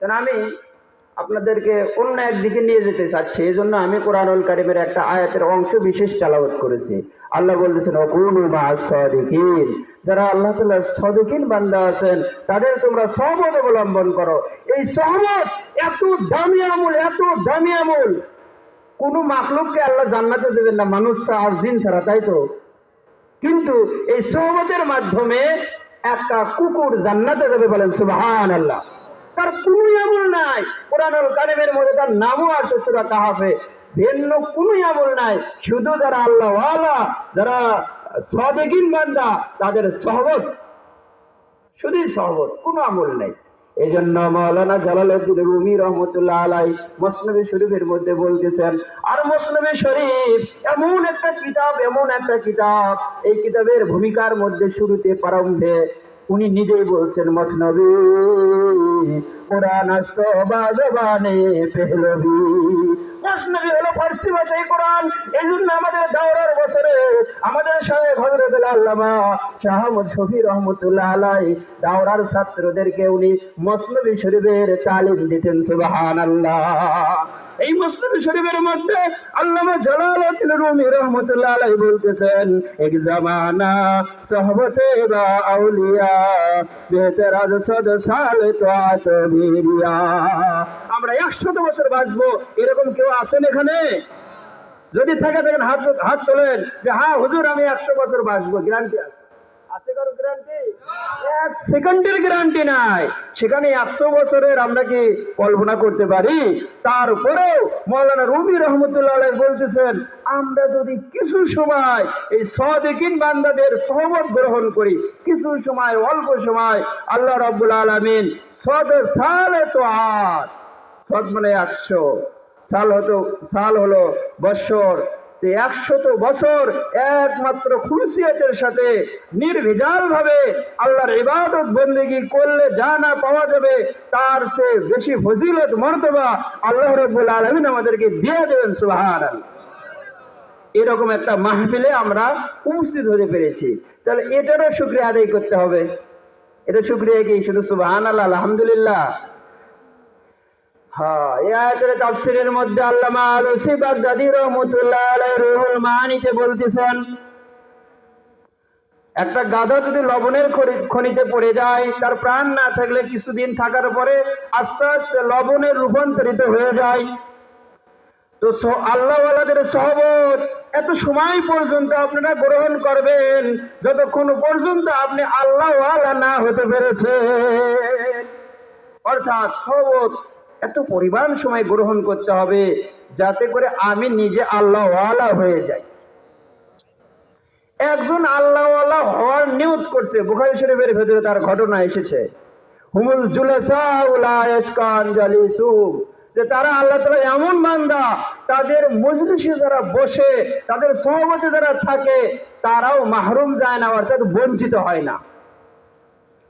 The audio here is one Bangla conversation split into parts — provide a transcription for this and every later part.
কারণ আমি আপনাদেরকে অন্য একদিকে নিয়ে যেতে চাচ্ছি, এই জন্য আমি কোরআনুল কারিমের একটা আয়াতের অংশ বিশেষ তেলাওয়াত করেছি। আল্লাহ বলতেছেন সদিকিন যারা আল্লাহ তাআলার সদিকিন বান্দা আছেন, তাদের তোমরা সহমত অবলম্বন করো। এই সহমত এত দামি আমল, এত দামি আমল। কোনো মাখলুককে আল্লাহ জান্নাতে দেবেন না, মানুষ আর জিন ছাড়া, তাই তো? কিন্তু এই সহমতের মাধ্যমে একটা কুকুর জান্নাতে যাবে বলেন সুবহান আল্লাহ তার কোনো আমল নাই। কোরআনুল কারিমের মধ্যে তার নামও আছে সুরা কাহাফে। ভিন্ন কোনো আমল নাই। শুধু যারা আল্লাহ ওয়ালা যারা সদেকিন বান্দা, তাদের সহবত। শুধুই সহবত, কোনো আমল নেই। এই জন্য মৌলানা জালালউদ্দিন রুমি রহমতুল্লাহ আলাই মসনবী শরীফের মধ্যে বলতেছেন, আর মসনবী শরীফ এমন একটা কিতাব, এমন একটা কিতাব। এই কিতাবের ভূমিকার মধ্যে শুরুতে প্রারম্ভে উনি নিজেই বলছেন মসনবী কোরআন আষ্ট বাজবানে পেহলবি। মসনবী হলো ফার্সি ভাষায় কোরআন। এই জন্য আমাদের দাওরার বছরে আমাদের সাহেব হজরত আল্লামা শাহমদ শফি রহমতুল্লাহ আলাই দাওরার ছাত্রদেরকে উনি মসনবী শরীফের তালিম দিতেন সুবাহান আল্লাহ এই মুসলিম শরীফের মধ্যে আল্লামা জালালউদ্দিন রুমি রহমতুল্লাহ বলতেছেন, এক জামানা সহবতে বা আউলিয়া বেহতের আজ সদ সাল তোয়াত বিরিয়া আমরা একশত বছর বাঁচবো, এরকম কেউ আছেন এখানে? যদি থাকে থাকেন, হাত হাত তোলেন যে হ্যাঁ হুজুর, আমি একশো বছর বাঁচবো গ্যারান্টি আছে। এক সেকেন্ডের গ্যারান্টি নাই। সেখানে একশো বছরের আমরা কি কল্পনা করতে পারি? তারপরেও মৌলানা রুবি রহমতুল্লাহ বলতেছেন, আমরা যদি কিছু সময় এই সদেকিন বান্দাদের সহমত গ্রহণ করি, কিছু সময়, অল্প সময়, আল্লাহ রব্বুল আলমিন সদ সালে তো আর সদ মানে একশো, সাল হতো, সাল হলো বৎসর একশত বছর একমাত্র খুলসিয়তের সাথে নির্ভেজাল ভাবে আল্লাহর ইবাদত বন্দেগি করলে যা না পাওয়া যাবে, তার সে বেশি ফজিলত, মর্তবা আল্লাহ রব্বুল আলমিন আমাদেরকে দিয়ে দেবেন সুহার এরকম একটা মাহফিলে আমরা উপস্থিত হতে পেরেছি। তাহলে এটারও শুক্রিয়া আদায় করতে হবে। এটা শুক্রিয়া কি? শুধু সুবাহান আল্লাহ আলহামদুলিল্লাহ। হ্যাঁ এই আয়াতের তাফসিরের মধ্যে আল্লামা আলসি বাগদাদি রহমতুল্লাহ আলাই রুহুল মাহানিতে বলতেছেন, একটা গাধা যদি লবণের খনি- খনিতে পড়ে যায়, তার প্রাণ না থাকলে কিছুদিন থাকার পরে আস্তে আস্তে লবণের রূপান্তরিত হয়ে যায়। তো আল্লাহওয়ালাদের সহবত এত সময় পর্যন্ত আপনারা গ্রহণ করবেন যতক্ষণ পর্যন্ত আপনি আল্লাহওয়ালা না হতে পেরেছেন। অর্থাৎ সবত এত পরিমাণ সময় গ্রহণ করতে হবে যাতে করে আমি নিজে আল্লাহওয়ালা হয়ে যাই। একজন আল্লাহওয়ালা হওয়ার নিয়ত করছে। বুখারি শরীফের ভেতরে তার ঘটনা এসেছে। হুমুল যে তারা আল্লাহ তালা এমন বান্দা, তাদের মজলিসে যারা বসে, তাদের সহমতে যারা থাকে, তারাও মাহরুম যায় না, অর্থাৎ বঞ্চিত হয় না।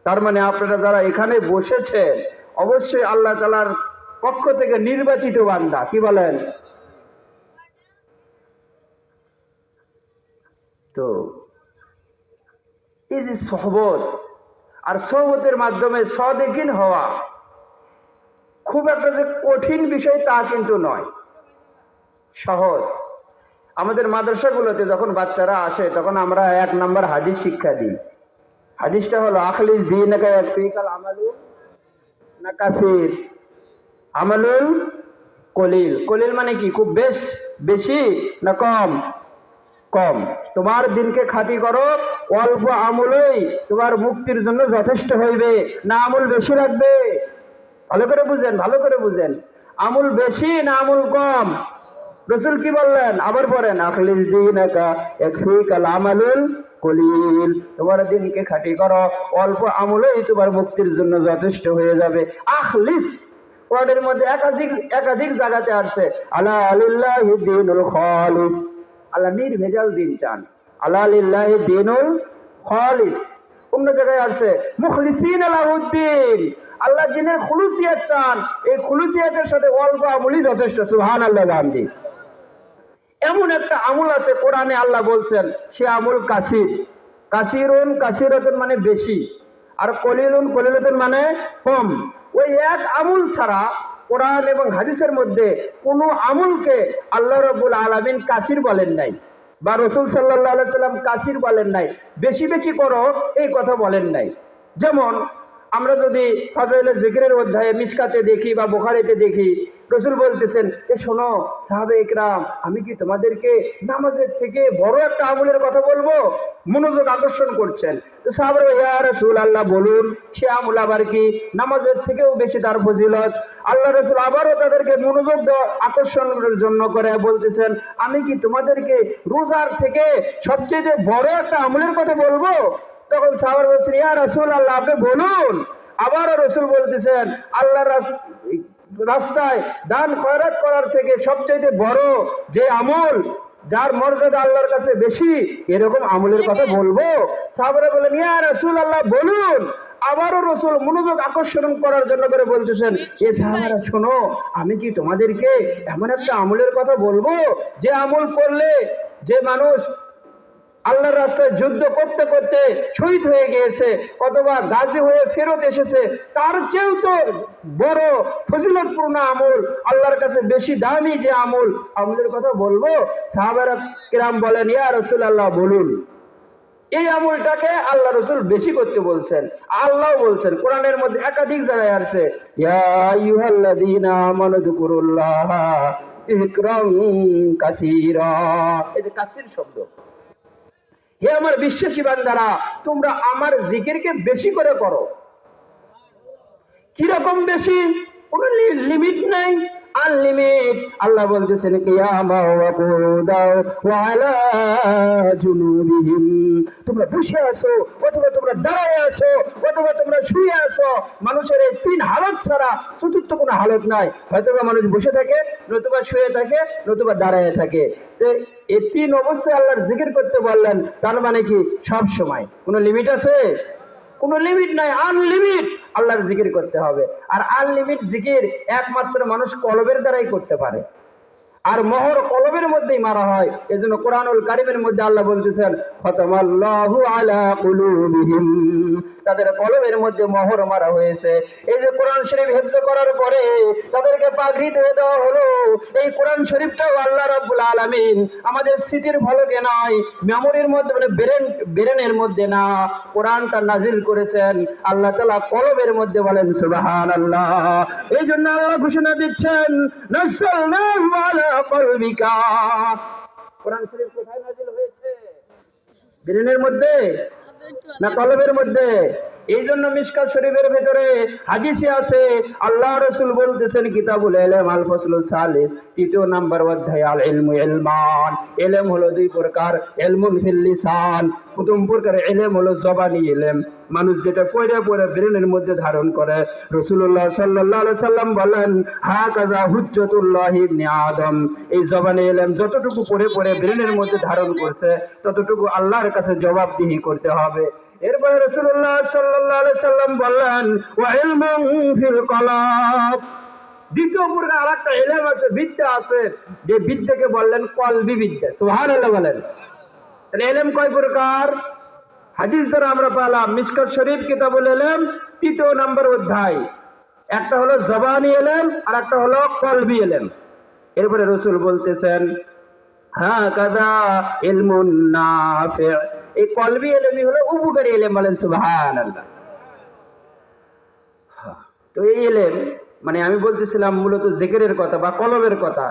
তার মানে আপনারা যারা এখানে বসেছেন, অবশ্যই আল্লাহ তালার পক্ষ থেকে নির্বাচিত বান্দা, কি বলেন? তো, এই যে সহবত, আর সহবতের মাধ্যমে সদেকিন হওয়া, খুব একটা যে কঠিন বিষয় তা কিন্তু নয়। সহজ। আমাদের মাদ্রাসাগুলোতে যখন বাচ্চারা আসে, তখন আমরা এক নম্বর হাদিস শিক্ষা দিই। হাদিসটা হলো, আখলিস দিন আমালু না কাসির। আমালুল কলিল। কলিল মানে কি? খুব বেস্ট? বেশি না কম? কম। তোমার দিনকে খাঁটি করো, অল্প আমলই তোমার মুক্তির জন্য যথেষ্ট হইবে। না আমল বেশি লাগবে। ভালো করে বুঝেন, ভালো করে বুঝেন। আমুল বেশি না আমুল কম? রসুল কি বললেন? আবার পড়েন, আখলিস দিন একা এক ফিকাল আমালুল কলিল। তোমার দিনকে খাঁটি করো, অল্প আমলেই তোমার মুক্তির জন্য যথেষ্ট হয়ে যাবে। আখলিস! ওয়ার্ডের মধ্যে একাধিক একাধিক জায়গাতে আসছে আল্লাহ আলিল্লাহি দিনুল খালিস আল্লাহ নির্ভেজাল দিন চান। আল্লাহ আলিল্লাহি দিনুল খালিস অন্য জায়গায় আসছে, মুখলিসিন আলাউদ্দিন আল্লাহ দিনের খুলুসিয়াত চান। এই খুলুসিয়াতের সাথে অল্প আমলই যথেষ্ট সুহান আল্লাহ গান্ধী। এমন একটা আমল আছে কোরআনে আল্লাহ বলছেন, সে আমল কাসির। কাসিরুন, কাসিরতুন মানে বেশি, আর কলিলুন, কলিলতন মানে কম। ওই এক আমুল ছাড়া কোরআন এবং হাদিসের মধ্যে কোনো আমুলকে আল্লাহ রবুল আলমিন কাসির বলেন নাই বা রসুল সাল্লাহ সাল্লাম কাসির বলেন নাই। বেশি বেশি করো এই কথা বলেন নাই। যেমন আমরা যদি ফাজাইলের জিকিরের অধ্যায়ে মিসকাতে দেখি বা বোখারেতে দেখি, রসুল বলতেছেন, এ শোনো, সাহাবে ইকরাম আমি কি তোমাদেরকে নামাজের থেকে বড় একটা আমলের কথা বলব? মনোযোগ আকর্ষণ করছেন। তো সাহাবার ইয়া রসুল আল্লাহ বলুন, সে আমল আবার কি? নামাজের থেকেও বেশি তার ফজিলত? আল্লাহ রসুল আবারও তাদেরকে মনোযোগ আকর্ষণের জন্য করে বলতেছেন, আমি কি তোমাদেরকে রোজার থেকে সবচেয়ে বড় একটা আমলের কথা বলব? তখন সাহাবার বলছেন ইয়া রসুল আল্লাহ আপনি বলুন। আবারও রসুল বলতেছেন আল্লাহ রাস্তায় দান খয়রাত করার থেকে সবচাইতে বড় যে আমল যার মর্যাদা আল্লাহর কাছে বেশি এরকম আমলের কথা বলব? সাহাবারা বলেন ইয়া রসুল আল্লাহ বলুন। আবারও রসুল মনোযোগ আকর্ষণ করার জন্য করে বলতেছেন এ সাহাবারা শোনো আমি কি তোমাদেরকে এমন একটা আমলের কথা বলব? যে আমল করলে যে মানুষ আল্লাহর রাস্তায় যুদ্ধ করতে করতে শহীদ হয়ে গিয়েছে, অথবা গাজী হয়ে ফেরত এসেছে। তার চেয়েও তো বড় ফজিলতপূর্ণ আমল, আল্লাহর কাছে বেশি দামি যে আমল আমলের কথা বলব? সাহাবারা কিরাম বলেন, ইয়া রসুল আল্লাহ বলুন। এই আমলটাকে আল্লাহ রসুল বেশি করতে বলছেন আল্লাহ বলছেন। কোরআনের মধ্যে একাধিক জায়গায় আসছে ইকরাম কাসীরা। যে কাসির শব্দ। হে আমার বিশ্বাসী বান্দারা, তোমরা আমার জিকিরকে বেশি করে করো। কীরকম বেশি? কোনো লিমিট নাই। আনলিমিট আল্লাহ বলতেছেন, কিয়ামা ওয়া কুদাও ওয়া আলা জুনুবিহিম। তোমরা বসে আসো অথবা তোমরা দাঁড়ায় আসো অথবা তোমরা শুয়ে আসো মানুষের এই তিন হালত ছাড়া চতুর্থ কোনো হালত নাই। হয়তোবা মানুষ বসে থাকে, নতুবা শুয়ে থাকে, নতুবা দাঁড়ায় থাকে। এই তিন অবস্থায় আল্লাহর জিকির করতে বললেন, তার মানে কি? সব সময়। কোনো লিমিট আছে? কোনো লিমিট নাই। আনলিমিট আল্লাহর জিকির করতে হবে। আর আনলিমিট জিকির একমাত্র মানুষ কলবের দ্বারাই করতে পারে। আর মোহর কলবের মধ্যেই মারা হয়। এজন্য কোরআনুল কারিমের মধ্যে আল্লাহ বলতেছেন, খতমাল্লাহু আলা কুলুবিহিম। তাদের কলবের মধ্যে মোহর মারা হয়েছে। এই যে কোরআন শরীফ হেফজ করার পরে তাদেরকে পাগড়ি দিয়ে দেওয়া হলো। এই কোরআন শরীফটাও আল্লাহ রাব্বুল আলামিন আমাদের স্মৃতির ফলকে নয় মেমোরির মধ্যে মানে ব্রেন ব্রেনের মধ্যে না, কোরআনটা নাজিল করেছেন। আল্লাহ তাআলা কলমের মধ্যে বলেন, সুবহানাল্লাহ। এই জন্য আল্লাহ ঘোষণা দিচ্ছেন নাসাল্লাহু আলা কলবিকা কোরআন শরীফ কোথায় নাজিল হয়েছে? ব্রেনের মধ্যে? না কলবের মধ্যে? এই জন্য মিশকাত শরীফের ভেতরে হাদিসে আছে, আল্লাহ রসুল বলতেছেন, কিতাবুল এলেম আল ফসল সালিস, তৃতীয় নাম্বার অধ্যায়, আল ইলমু ইলমান। এলেম হলো দুই প্রকার এলমুল ফিল লিসান। প্রথম প্রকার এলেম হলো জবানি এলেম মানুষ যেটা পড়ে পড়ে ব্রেনের মধ্যে ধারণ করে। রসুল্লাহ সাল্লাহ সাল্লাম বলেন হা কাজা হুজ্জতুল্লাহ ইবনে আদম। এই জবানি এলেম যতটুকু পড়ে পড়ে ব্রেনের মধ্যে ধারণ করছে, ততটুকু আল্লাহর কাছে জবাবদিহি করতে হবে। এরপরে রসুল্লাহ সাল্লাহ সাল্লাম বললেন ফিল কলাব। দ্বিতীয় প্রকার আর একটা এলেম আছে, বিদ্যা আছে। যে বিদ্যাকে বললেন কলবি বিদ্যা সুহান বলেন। তাহলে এলেম কয় প্রকার? হাদিস দ্বারা আমরা পালাম, মিসকাত শরীফ কিতাবুল এলেম তৃতীয় নম্বর অধ্যায়। একটা হলো জবানি এলেম আর একটা হলো কলবি এলেম এরপরে রসুল বলতেছেন হ্যাঁ কাদা ইলমুন নাফি। এই কলবি এলেমি হলো উপকারী এলেম বলেন হ্যাঁ, তো এই এলেম মানে আমি বলতেছিলাম মূলত জেকেরের কথা বা কলবের কথা।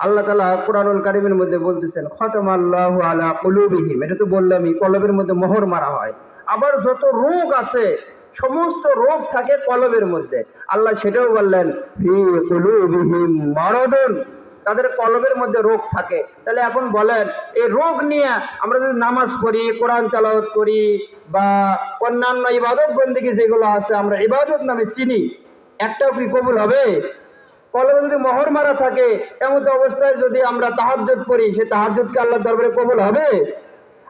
আল্লাহ তালা কোরআনুল কারিমের মধ্যে বলতেছেন খতম আল্লাহ আলা কলুবিহিম। এটা তো বললামই কলবের মধ্যে মোহর মারা হয়। আবার যত রোগ আছে সমস্ত রোগ থাকে কলবের মধ্যে। আল্লাহ সেটাও বললেন ফি কুলুবিহিম মারাদুন। তাদের কলবের মধ্যে রোগ থাকে। তাহলে এখন বলেন, এই রোগ নিয়ে আমরা যদি নামাজ পড়ি, কোরআন তেলাওয়াত করি বা অন্যান্য ইবাদত বন্দিকে যেগুলো আছে আমরা ইবাদত নামে চিনি, একটাও কি কবুল হবে? কলমে যদি মোহর মারা থাকে, এমন অবস্থায় যদি আমরা তাহাজ করি সে তাহাজকে আল্লাহ দরবারে কবুল হবে?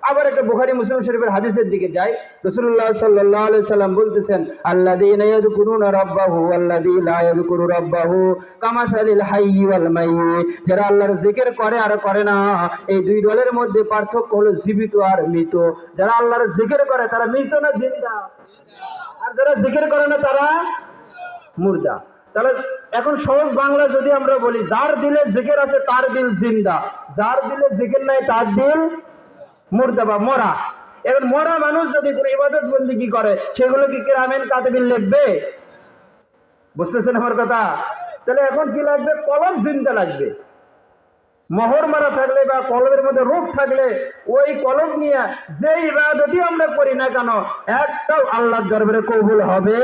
আবার একটা বুখারি মুসলিম শরীফের হাদিসের দিকে যাই। রসুল্লাহ সাল্লাহ আলাইহি সাল্লাম বলতেছেন, আল্লাযীনা ইয়াযকুরুনা রাব্বাহু ওয়াল্লাযী লা ইয়াযকুরু রাব্বাহু কামাসালিল হাইয়্যি ওয়াল যারা আল্লাহর জিকির করে আর করে না, এই দুই দলের মধ্যে পার্থক্য হলো জীবিত আর মৃত। যারা আল্লাহর জিকির করে তারা মৃত না জিন্দা? আর যারা জিকির করে না তারা মুর্দা। তাহলে এখন সহজ বাংলা যদি আমরা বলি, যার দিলে জিকির আছে তার দিল জিন্দা। যার দিলে জিকির নাই তার দিল মুর্দা বা মরা। এখন মরা মানুষ যদি কোনো ইবাদত বন্দি কি করে, সেগুলো কি কেরামেন কাতেবিল লিখবে? বুঝতেছেন আমার কথা? তাহলে এখন কি লাগবে? কলম জিন্দা লাগবে। মহর মারা থাকলে বা কলমের মধ্যে রোগ থাকলে, ওই কলম নিয়ে যে ইবাদতই আমরা করি না কেন, একটাও আল্লাহ দরবারে কবুল হবে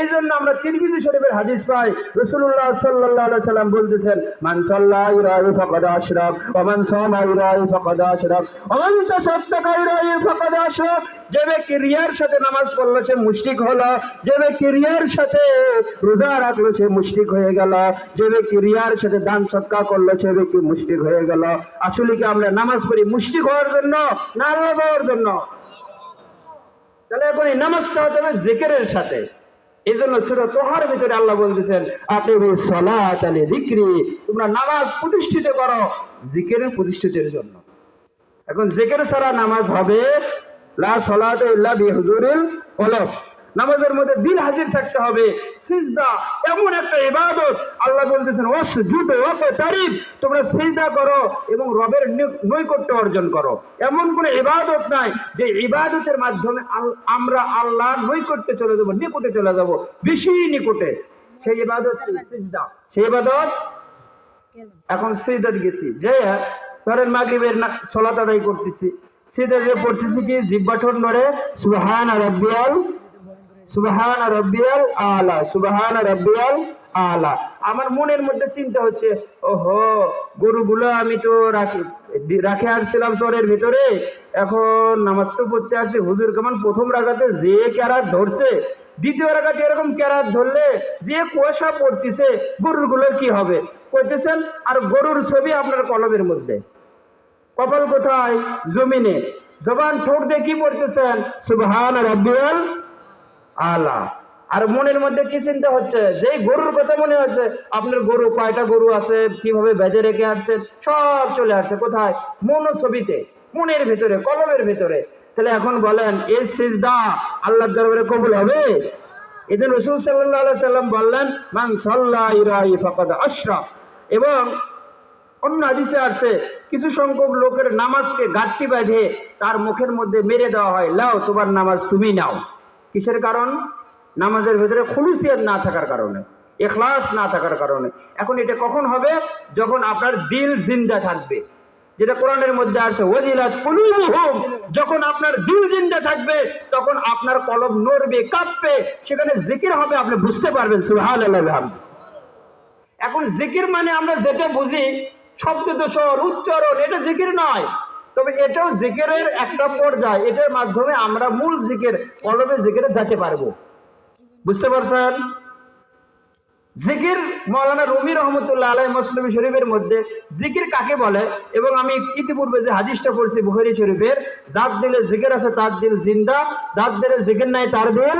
এই জন্য আমরা তিরমিজি শরীফের হাদিস পাই। রসুল্লাহ সাল্লাহ সাল্লাম বলতেছেন, মান সাল্লাহ ইরাহি ফাকাদ আশরাক ওয়া মান সামা ইরাহি ফাকাদ আশরাক। ওয়া মান তাসাদ্দাকা ইরাহি ফাকাদ আশরাক। যে ব্যক্তি রিয়ার সাথে নামাজ পড়ল, সে মুশরিক হলো। যে ব্যক্তি রিয়ার সাথে রোজা রাখল, সে মুশরিক হয়ে গেল। যে ব্যক্তি রিয়ার সাথে দান সৎকার করল, সে ব্যক্তি মুশরিক হয়ে গেল। আসলে কি আমরা নামাজ পড়ি মুশরিক হওয়ার জন্য না আল্লাহ পাওয়ার জন্য? তাহলে এখন এই নামাজটা হতে হবে জিকিরের সাথে। এই জন্য সুরা তোহার ভিতরে আল্লাহ বলতেছেন আপনি সলা আলি দিক্রি তোমরা নামাজ প্রতিষ্ঠিত করো জিকিরের প্রতিষ্ঠিতের জন্য। এখন জিকির ছাড়া নামাজ হবে, লা সলাত ইল্লা বিহুজুরিল কলব। নামাজের মধ্যে দিল হাজির থাকতে হবে, সিজদা এমন একটা ইবাদত। আল্লাহ বলতেছেন, ওয়াসজুদ ওয়াকে তারিফ। তোমরা সিজদা করো এবং রবের নৈকট্য অর্জন করো। এমন কোন ইবাদত নাই যে ইবাদতের মাধ্যমে আমরা আল্লাহর নৈকট্যে চলে যাব, নিকটে চলে যাব, বেশি নিকটে। সেই ইবাদত সিজদা। সেই ইবাদত? এখন সিদাত গেছি। যে ধরেন মাগরিবের সলাত আদায় করতেছি। সিদা যে পড়তেছি কি? জিব্বাঠন নড়ে, সুবহান রাব্বিয়াল সুবহান রাব্বিয়াল আলা, সুবহান রাব্বিয়াল আলা। আমার মনের মধ্যে চিন্তা হচ্ছে, ওহো, গরুগুলো আমি তো রাখি, রাখে আসছিলাম চরের ভিতরে, এখন নামাজ তো পড়তে আসছি, হুজুর কেমন প্রথম রাখাতে যে ক্যারাত ধরছে, দ্বিতীয় রাখাতে এরকম ক্যারাত ধরলে যে কুয়াশা পড়তেছে, গরুগুলোর কি হবে? করতেছেন আর গরুর ছবি আপনার কলমের মধ্যে। কপাল কোথায়? জমিনে। জবান ঠোঁট দিয়ে কি পড়তেছেন? সুবহান রাব্বিয়াল আলা। আর মনের মধ্যে কি চিন্তা হচ্ছে? যেই গরুর কথা মনে হচ্ছে আপনার গরু, কয়টা গরু আছে, কীভাবে বেঁধে রেখে আসছে, সব চলে আসছে কোথায়? মন ছবিতে মনের ভিতরে, কলমের ভিতরে। তাহলে এখন বলেন এই সিজদা আল্লাহর দরবারে কবুল হবে? এই জন্য রসুল সাল্লাহ সাল্লাম বললেন, মান সাল্লাহ ইরাই ফাকাদ আশরাফ এবং অন্য হাদিসে আছে কিছু সংখ্যক লোকের নামাজকে গাঁটটি বাঁধে তার মুখের মধ্যে মেরে দেওয়া হয়। লাও, তোমার নামাজ তুমি নাও। কিসের কারণ? নামাজের ভেতরে খুলুসিয়াত না থাকার কারণে, এখলাস না থাকার কারণে। এখন এটা কখন হবে? যখন আপনার দিল জিন্দা থাকবে। যেটা কোরআনের মধ্যে আছে ওজিলাত যখন আপনার দিল জিন্দা থাকবে, তখন আপনার কলব নড়বে, কাঁপবে। সেখানে জিকির হবে, আপনি বুঝতে পারবেন, সুবহানাল্লাহ। এখন জিকির মানে আমরা যেটা বুঝি, শব্দ দোষর, উচ্চারণ, এটা জিকির নয়। তবে এটাও জিকিরের একটা পর্যায়। এটার মাধ্যমে আমরা মূল জিকির কলবে জিকিরে যেতে পারব। বুঝতে পারছেন? জিকির মৌলানা রুমি রহমতুল্লাহ আলাই মুসলিম শরীফের মধ্যে জিকির কাকে বলে? এবং আমি ইতিপূর্বে যে হাদিসটা পড়ছি বুখারী শরীফের যার দিলে জিকির আছে তার দিল জিন্দা যার দিলে জিকির নাই তার দিল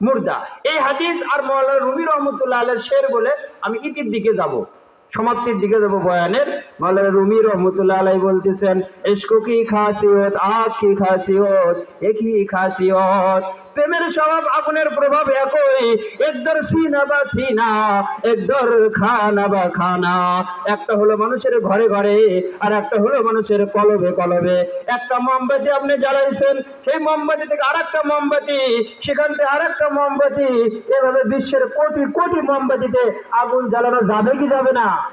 মুর্দা। এই হাদিস আর মৌলানা রুমি রহমতুল্লাহ আলের শের বলে আমি ইতির দিকে যাব। সমাপ্তির দিকে যাব বয়ানের। মৌলানা রুমি রহমতুল্লাহ আলাই বলতেছেন, ইশকু কি খাসিয়ত, আখ কি খাসিয়ত একই খাসিয়ত? প্রেমের স্বভাব আগুনের প্রভাব একই। একদর সিনা বা সিনা একদর খানা বা খানা। একটা হলো মানুষের ঘরে ঘরে, আর একটা হলো মানুষের কলবে কলবে। একটা মোমবাতি আপনি জ্বালাইছেন, সেই মোমবাতি থেকে আর একটা মোমবাতি, সেখান থেকে আর একটা মোমবাতি। এভাবে বিশ্বের কোটি কোটি মোমবাতিতে আগুন জ্বালানো যাবে কি যাবে না?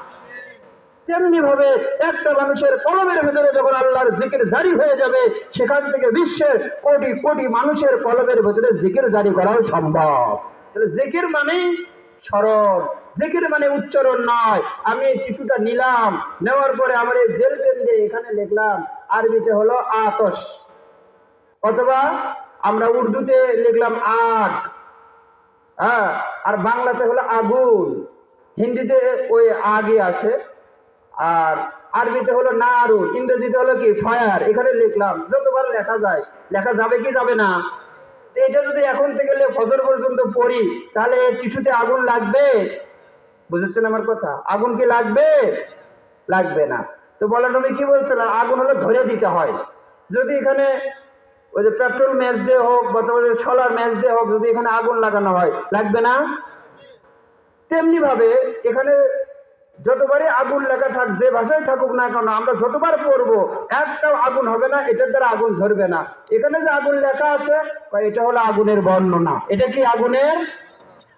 তেমনি ভাবে একটা মানুষের কলমের ভেতরে যখন আল্লাহর জিকির জারি হয়ে যাবে, সেখান থেকে বিশ্বের কোটি কোটি মানুষের কলমের ভেতরে জিকির জারি করাও সম্ভব। তাহলে জিকির মানেই স্মরণ, জিকির মানে উচ্চারণ নয়। আমি এই টিস্যুটা নিলাম, নেওয়ার পরে আমার এই জেল পেন দিয়ে এখানে লিখলাম, আরবিতে হলো আতস অথবা আমরা উর্দুতে লিখলাম আগ। হ্যাঁ আর বাংলাতে হলো আগুন। হিন্দিতে ওই আগে আসে। আর আরবিতে হলো নারুন ইংরেজিতে হলো কি, ফায়ার, এখানে লিখলাম। যতবার লেখা যায়, লেখা যাবে কি যাবে না? এটা যদি এখন থেকে ফজর পর্যন্ত পড়ি, তাহলে এই টিস্যুতে আগুন লাগবে? বুঝেছেন আমার কথা? আগুন কি লাগবে? লাগবে না। তো বলেন আমি কি বলছিলাম আগুন হলো ধরে দিতে হয়। যদি এখানে ওই যে পেট্রোল ম্যাচ দিয়ে হোক, বা তোমাদের সোলার ম্যাচ দিয়ে হোক, যদি এখানে আগুন লাগানো হয়, লাগবে না? তেমনি ভাবে এখানে যতবারই আগুন লেখা থাক, যে ভাষায় থাকুক না কেন, আমরা যতবার পড়ব, একটাও আগুন হবে না, এটার দ্বারা আগুন ধরবে না। এখানে যে আগুন লেখা আছে এটা হলো আগুনের বর্ণনা। এটা কি আগুনের?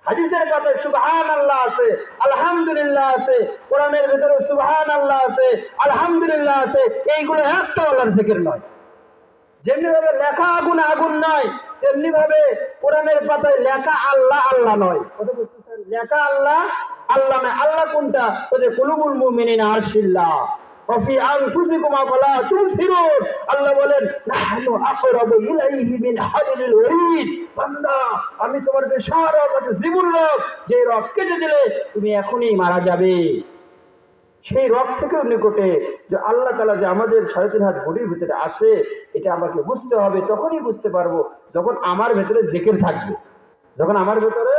হাদিসের কথায় সুবহান আল্লাহ আছে, আলহামদুলিল্লাহ আছে, কোরআনের ভিতরে সুবহান আল্লাহ আছে, আলহামদুলিল্লাহ আছে, এইগুলো একটা আল্লাহর জিকির নয়। যেমনি ভাবে লেখা আগুন আগুন নয় তেমনি ভাবে কোরআনের পাতায় লেখা আল্লাহ আল্লাহ নয়। কথা লেখা আল্লাহ আল্লাহ নয় আল্লাহ কোনটা ওই যে কুলুবুল মুমিনিন আরশিল্লাহ وفي أنفسكم أفلا تبصرون আল্লাহ বলেন নাহনু আকরাবু ইলাইহি মিন হাবলিল ওয়ারিদ বান্দা আমি তোমার যে সারা কাছে জীবন রোগ যে রোগ কেটে দিলে তুমি এখনই মারা যাবে সেই রব থেকেও নিকটে যে আল্লাহ তালা যে আমাদের সাড়ে তিন হাত বডির ভিতরে আছে এটা আমাকে বুঝতে হবে তখনই বুঝতে পারবো যখন আমার ভেতরে জেকের থাকবে যখন আমার ভেতরে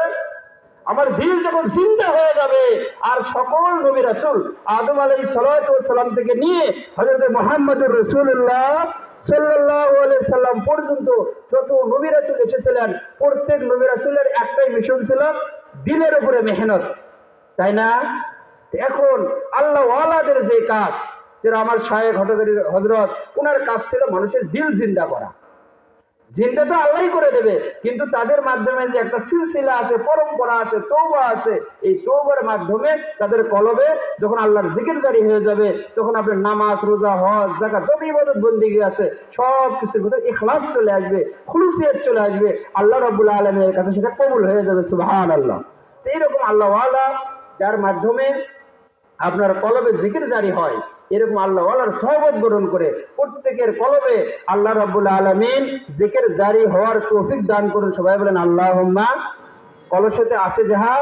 আমার দিল যখন চিন্তা হয়ে যাবে, আর সকল নবী রাসুল আদম আলাই সালাম থেকে নিয়ে হজরত মোহাম্মদুর রসুল্লাহ সাল্লাহ সাল্লাম পর্যন্ত যত নবী রাসুল এসেছিলেন, প্রত্যেক নবী রাসুলের একটাই মিশন ছিল দিলের উপরে মেহনত। তাই না? এখন আল্লাহ ওয়ালাদের যে কাজ, যেটা আমার শায়েক হটগরির হজরত ওনার কাজ ছিল মানুষের দিল জিন্দা করা। জিন্দা তো আল্লাহই করে দেবে। কিন্তু তাদের মাধ্যমে যে একটা সিলসিলা আছে, পরম্পরা আছে তৌবা আছে, এই তৌবার মাধ্যমে তাদের কলবে যখন আল্লাহর জিকির জারি হয়ে যাবে, তখন আপনার নামাজ, রোজা, হজ জাকাত যত ইবাদত বন্দিগি আছে সব কিছুর ভিতরে ইখলাস চলে আসবে, খুলুসিয়ত চলে আসবে। আল্লাহ রব্বুল্লাহ আলমের কাছে সেটা কবুল হয়ে যাবে সুবহান আল্লাহ তো এইরকম আল্লাহ আল্লাহ যার মাধ্যমে আপনার কলবে জিকির জারি হয় এরকম আল্লাহ আল্লাহর সহবত গ্রহণ করে প্রত্যেকের কলবে আল্লাহ রাব্বুল আলমিন জেকের জারি হওয়ার তৌফিক দান করুন। সবাই বলেন আল্লাহ কলসতে আছে যাহা,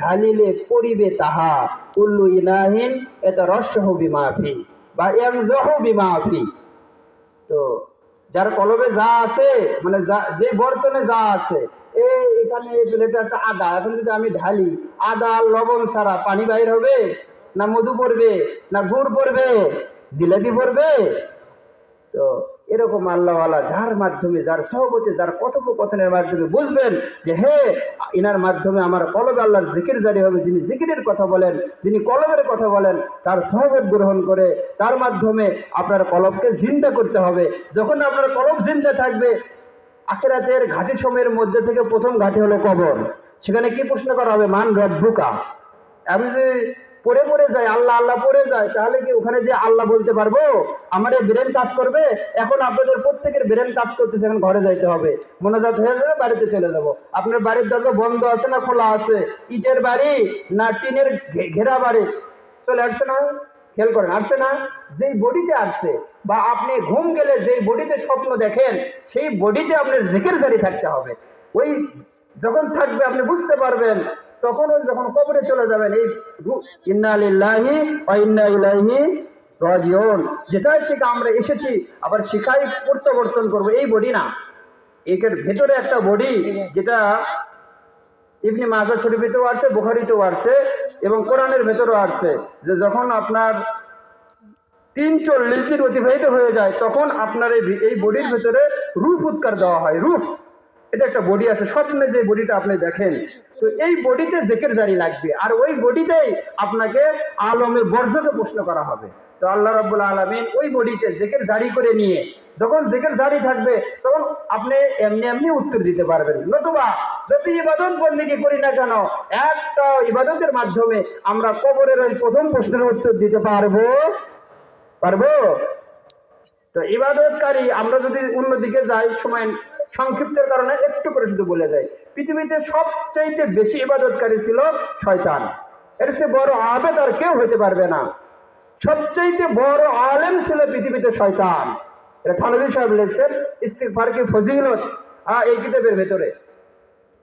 ঢালিলে পড়িবে তাহা। উল্লু ইনাহিন এত রসহ বিমাফি বা এম জহ বিমাফি। তো যার কলবে যা আছে মানে যা, যে বর্তনে যা আছে এই এখানে এই প্লেটে আছে আদা। এখন যদি আমি ঢালি, আদা লবণ ছাড়া পানি বাইর হবে না মধু পড়বে, না গুড় পড়বে, জিলাপি পড়বে। তো এরকম আল্লাহওয়ালা যার মাধ্যমে, যার সহবতে, যার কথোপকথনের মাধ্যমে বুঝবেন যে, হে, ইনার মাধ্যমে আমার কলবে আল্লাহর জিকির জারি হবে, যিনি জিকিরের কথা বলেন, যিনি কলবের কথা বলেন, তার সহবত গ্রহণ করে, তার মাধ্যমে আপনার কলবকে জিন্দা করতে হবে। যখন আপনার কলব জিন্দা থাকবে, আখেরাতের ঘাটি সময়ের মধ্যে থেকে প্রথম ঘাটি হলো কবর। সেখানে কি প্রশ্ন করা হবে? মান রব্বুকা। আমি যে পড়ে পড়ে যায়, আল্লাহ আল্লাহ পড়ে যায়, তাহলে কি ওখানে যে আল্লাহ বলতে পারব? আমার এই ব্রেন কাজ করবে? এখন আপনাদের প্রত্যেকের ব্রেন কাজ করতেছে, এখন ঘরে যাইতে হবে। মনোজাত হয়ে যাবে, বাড়িতে চলে যাব। আপনার বাড়ির দরজা বন্ধ আছে না খোলা আছে? ইটের বাড়ি না টিনের ঘেরা বাড়ি? চলে আসছে না? খেয়াল করেন, আসছে না? যেই বডিতে আসছে, বা আপনি ঘুম গেলে যেই বডিতে স্বপ্ন দেখেন, সেই বডিতে আপনার জিকির জারি থাকতে হবে। ওই যখন থাকবে, আপনি বুঝতে পারবেন তখন ওই যখন কবরে চলে যাবেন, এই রু- ইন্না ইলাইহি রাজিউন। যেটা থেকে আমরা এসেছি, আবার শিখাই প্রত্যাবর্তন করব, এই বডি না। এর ভেতরে একটা বডি যেটা ইবনি মাজা শরীফেতেও আসছে, বুখারিতেও আসছে, এবং কোরআনের ভেতরেও আসছে, যে যখন আপনার তিন চল্লিশ দিন অতিবাহিত হয়ে যায়, তখন আপনার এই বডির ভেতরে রূপ উৎকার দেওয়া হয়, রূপ। এটা একটা বডি আছে স্বপ্নে যে বডিটা আপনি দেখেন, তো এই বডিতে জেকের জারি লাগবে, আর ওই বডিতেই আপনাকে আলমে বর্জকে প্রশ্ন করা হবে। তো আল্লাহ রাব্বুল আলমিন ওই বডিতে জেকের জারি করে নিয়ে, যখন জেকের জারি থাকবে, তখন আপনি এমনি এমনি উত্তর দিতে পারবেন। নতুবা যত ইবাদত বন্দিকে করি না কেন, একটা ইবাদতের মাধ্যমে আমরা কবরের ওই প্রথম প্রশ্নের উত্তর দিতে পারব? পারব? তো ইবাদতকারী, আমরা যদি অন্যদিকে যাই, সময় সংক্ষিপ্তের কারণে একটু করে শুধু বলে দেয়। পৃথিবীতে সবচাইতে বেশি ইবাদতকারী ছিল শয়তান। এর সে বড় আবেদ আর কেউ হতে পারবে না। সবচাইতে বড় আলেম ছিল পৃথিবীতে শয়তান। এটা থানবী সাহেব লিখছেন ইস্তিকফার কি ফজিলত? এই কিতাবের ভেতরে।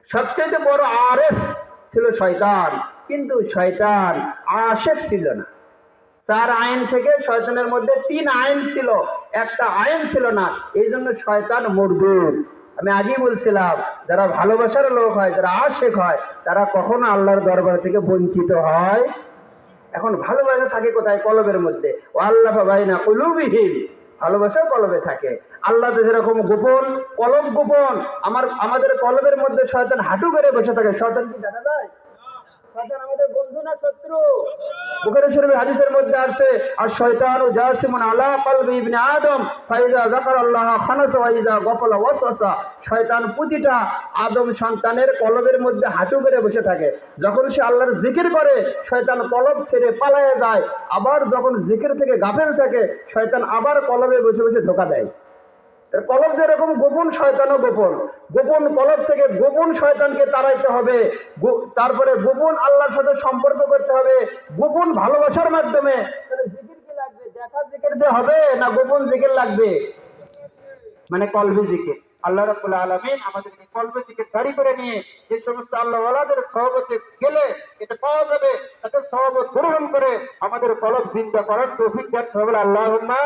সবচাইতে বড় আরেফ ছিল শয়তান, কিন্তু শয়তান আশেক ছিল না। চার আইন থেকে শয়তানের মধ্যে তিন আইন ছিল, একটা আইন ছিল না। এই জন্য শয়তান মরদুর। আমি আগেই বলছিলাম, যারা ভালোবাসার লোক হয়, যারা আশেক হয়, তারা কখনো আল্লাহর দরবার থেকে বঞ্চিত হয়। এখন ভালোবাসা থাকে কোথায়? কলবের মধ্যে। ও আল্লাহ ভাই না কলুবিহীন ভালোবাসা কলবে থাকে। আল্লাহ তো যেরকম গোপন, কলব গোপন। আমার, আমাদের কলবের মধ্যে শয়তান হাঁটু করে বসে থাকে। শয়তান কি জানা যায়? আদম সন্তানের কলবের মধ্যে হাঁটু বসে থাকে। যখন সে আল্লাহর জিকির করে, শয়তান কলব ছেড়ে পালায়ে যায়। আবার যখন জিকির থেকে গাফেল থাকে, শয়তান আবার কলবে বসে বসে ধোকা দেয়। কলব যেরকম গোপন, শয়তানও গোপন। গোপন কলব থেকে গোপন শয়তানকে তাড়াইতে হবে। তারপরে গোপন আল্লাহর সাথে সম্পর্ক করতে হবে, গোপন ভালোবাসার মাধ্যমে। জিকির কি লাগবে? দেখা জিকির যে হবে না গোপন জিকির লাগবে? মানে কলবি জিকির। আল্লাহ রাব্বুল আলামিন আমাদেরকে কলবে জিকির করে নিয়ে যে সমস্ত আল্লাহ ওয়ালাদের সহবতে গেলে এটা পাওয়া যাবে, তাদের সহবত গ্রহণ করে আমাদের কলব জিন্দা করার তৌফিক দেন। সবাই আল্লাহুম্মা